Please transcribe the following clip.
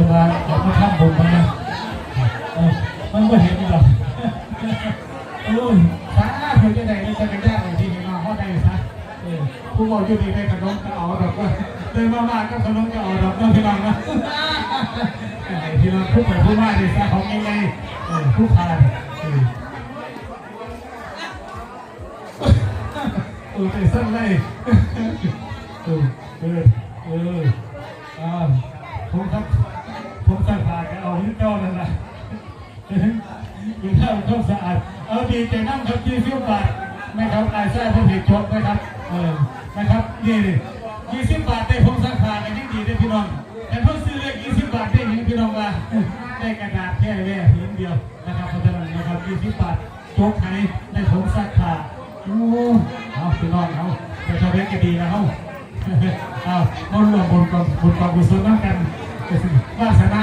คนว่าอยากมาทำบุญมันนะมันก็เห็นหรอกโอ้ยสาธุจะได้จะเป็นญาติที่นี่มาเขาได้ซะผู้บอกอยู่ดีได้ขนมก็เอาดอกเดินมาบ้านก็ขนมก็เอาดอกน้องพี่น้องนะพี่น้องผู้ไปผู้มาดีซะของยังไงผู้พานเออเออใจสั้นเลยเออเออเออ อยู่ท่ามันต้องสะอาด เอาดีใจนั่งครับที่ฟิวบาทนะครับลายไส้ผมผิดจบนะครับ เออ นะครับนี่ยี่สิบบาทได้ผมสั่งผ่านกันที่ดีได้พี่น้องแต่เพิ่งซื้อเลขยี่สิบบาทได้ยังพี่น้องว่าได้กระดาษแค่แค่หินเดียวนะครับเพราะฉะนั้นนะครับยี่สิบบาทจกให้ได้ผมสั่งผ่านโอ้เอาพี่น้องเอาไปชาวเล็กก็ดีนะเอาเอาเอารวมบุญกองบุญกองกุศลน้ำกันวาสนา